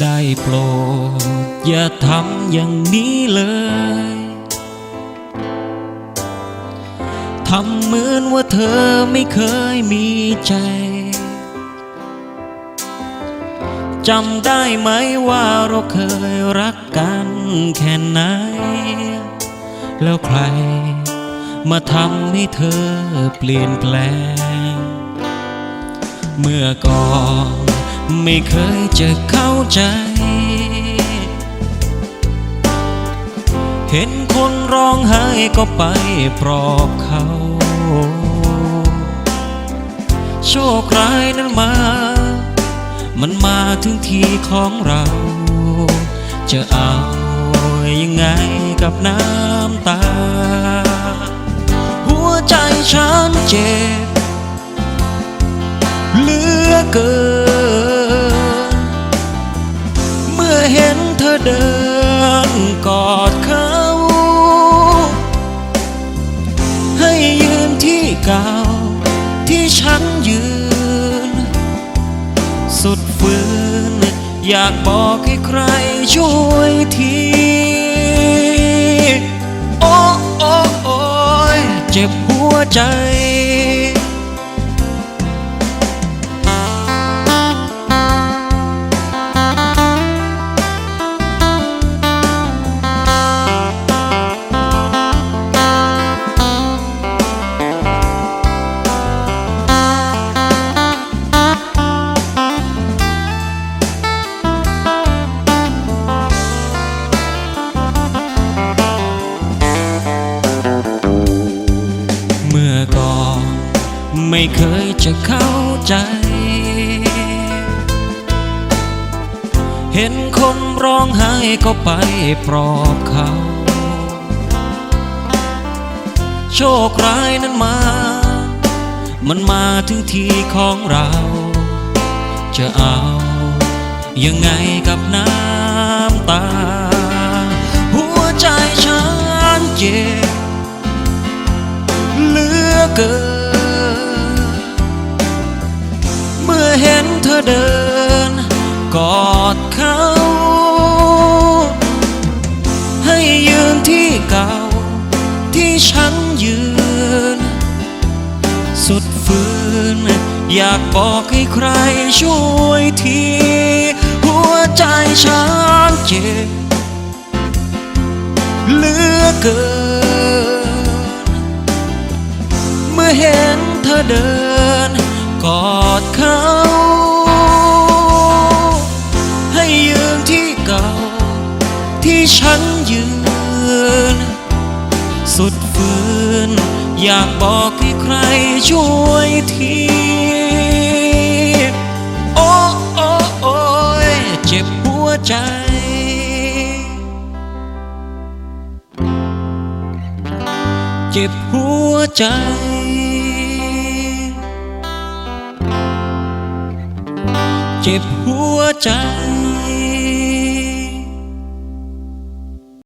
ได้โปรดอย่าทำอย่างนี้เลย ทำเหมือนว่าเธอไม่เคยมีใจ จำได้ไหมว่าเราเคยรักกันแค่ไหน แล้วใคร มาทำให้เธอเปลี่ยนแปลง เมื่อก่อนไม่เคยจะเข้าใจ เห็นคนร้องไห้ก็ไปปลอบเขา โชคร้ายนั้นมา มันมาถึงทีของเรา จะเอายังไงกับน้ำตา หัวใจฉันเจ็บเหลือเกิน เมื่อเห็นเธอเดินกอดเขา ให้ยืนที่เก่าที่ฉันยืน สุดฝืน อยากบอกให้ใครช่วยที หั ก่อนไม่เคยจะเข้าใจ เห็นคนร้องไห้ก็ไปปลอบเขา โชคร้ายนั้นมา มันมาถึงทีของเรา จะเอายังไงกับน้ำ เกิน เมื่อเห็นเธอเดิน กอดเขา ให้ยืนที่เก่า ที่ฉันยืน สุดฝืน อยากบอกให้ใครช่วยที หัวใจฉันเจ็บเหลือเกิน มื่อเห็นเธอเดิน กอดเขา ให้ยืนที่เก่า ที่ฉันยืน สุดฝืน อยากบอกให้ใครช่วยทีโอ้โอ้โอ้เจ็บหัวใจเจ็บหัวใจ เจ็บหัวใจ